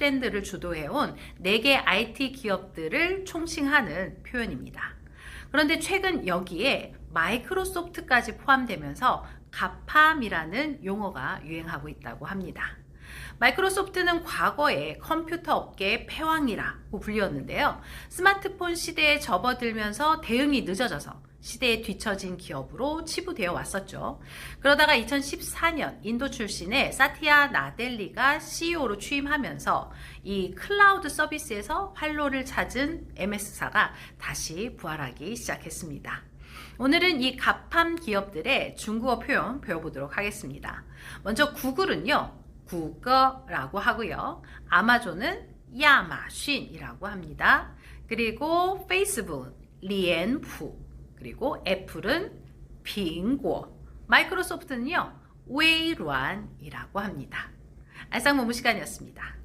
트렌드를 주도해온 4개 IT 기업들을 총칭하는 표현입니다. 그런데 최근 여기에 마이크로소프트까지 포함되면서 가팜이라는 용어가 유행하고 있다고 합니다. 마이크로소프트는 과거에 컴퓨터 업계의 패왕이라고 불리웠는데요. 스마트폰 시대에 접어들면서 대응이 늦어져서 시대에 뒤처진 기업으로 치부되어 왔었죠. 그러다가 2014년 인도 출신의 사티아 나델리가 CEO로 취임하면서 이 클라우드 서비스에서 활로를 찾은 MS사가 다시 부활하기 시작했습니다. 오늘은 이 가팜 기업들의 중국어 표현 배워보도록 하겠습니다. 먼저 구글은요, 구거라고 하고요. 아마존은 야마쉰이라고 합니다. 그리고 페이스북, 리엔푸, 그리고 애플은 빙고, 마이크로소프트는요, 웨이루안이라고 합니다. 알상무무 시간이었습니다.